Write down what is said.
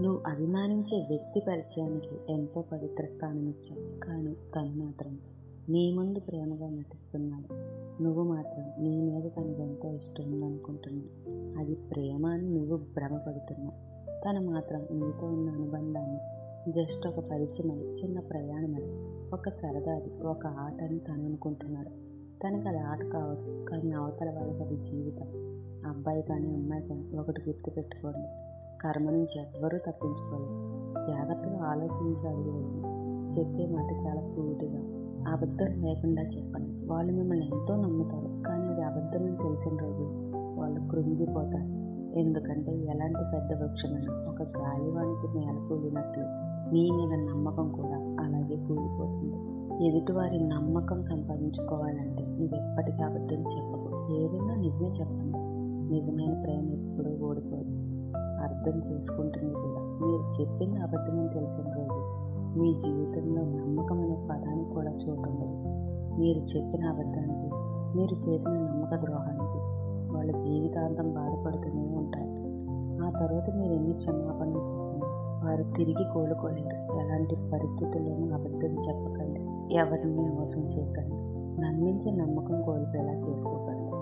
నువ్వు అభిమానించే వ్యక్తి పరిచయానికి ఎంతో పవిత్ర స్థానం ఇచ్చావు. కానీ తను మాత్రం నీ ముందు ప్రేమగా నటిస్తున్నాడు. నువ్వు మాత్రం నీ మీద తనకు ఎంతో ఇష్టం ఉందనుకుంటున్నావు. అది ప్రేమ అని నువ్వు భ్రమపడుతున్నావు. తను మాత్రం నీతో ఉన్న అనుబంధాన్ని జస్ట్ ఒక పరిచయం చిన్న ప్రయాణం అని ఒక సరదాది ఒక ఆట అని తను అనుకుంటున్నాడు. తనకి అది ఆట కావచ్చు కానీ అవతల వాళ్ళకి అది జీవితం. అబ్బాయి కానీ అమ్మాయి కానీ ఒకటి గుర్తుపెట్టుకోండి. కర్మ నుంచి ఎవ్వరూ తప్పించుకోలేదు. జాగ్రత్తగా ఆలోచించి అడుగు చెప్పే మాట చాలా సూటిగా అబద్ధం లేకుండా చెప్పండి వాళ్ళు మిమ్మల్ని ఎంతో నమ్ముతారు కానీ అది అబద్ధమని తెలిసిన రోజు వాళ్ళు కృంగిపోతారు. ఎందుకంటే ఎలాంటి పెద్ద వృక్షమైనా ఒక గాలివానికి నేల కూలినట్లు మీ మీద నమ్మకం కూడా అలాగే కూలిపోతుంది. ఎదుటివారి నమ్మకం సంపాదించుకోవాలంటే నువ్వు ఎప్పటికీ అబద్ధం చెప్పకు. ఏదైనా నిజమే చెప్పండి నిజమైన ప్రేమ ఎప్పుడూ ఓడిపోదు. అర్థం చేసుకుంటుంది కూడా. మీరు చెప్పింది అబద్ధమని తెలిసిన రోజు మీ జీవితంలో నమ్మకం అనే పదానికి కూడా చూడండి మీరు చెప్పిన అబద్ధానికి మీరు చేసిన నమ్మక ద్రోహానికి వాళ్ళ జీవితాంతం బాధపడుతూనే ఉంటారు. ఆ తర్వాత మీరు ఎన్ని క్షమాపణలు చెప్పినా వారు తిరిగి కోలుకోలేరు. ఎలాంటి పరిస్థితుల్లోనూ అబద్ధం చెప్పకండి. ఎవరిని మోసం చేయకండి. నమ్మించే నమ్మకం కోల్పోయేలా చేసుకోకండి.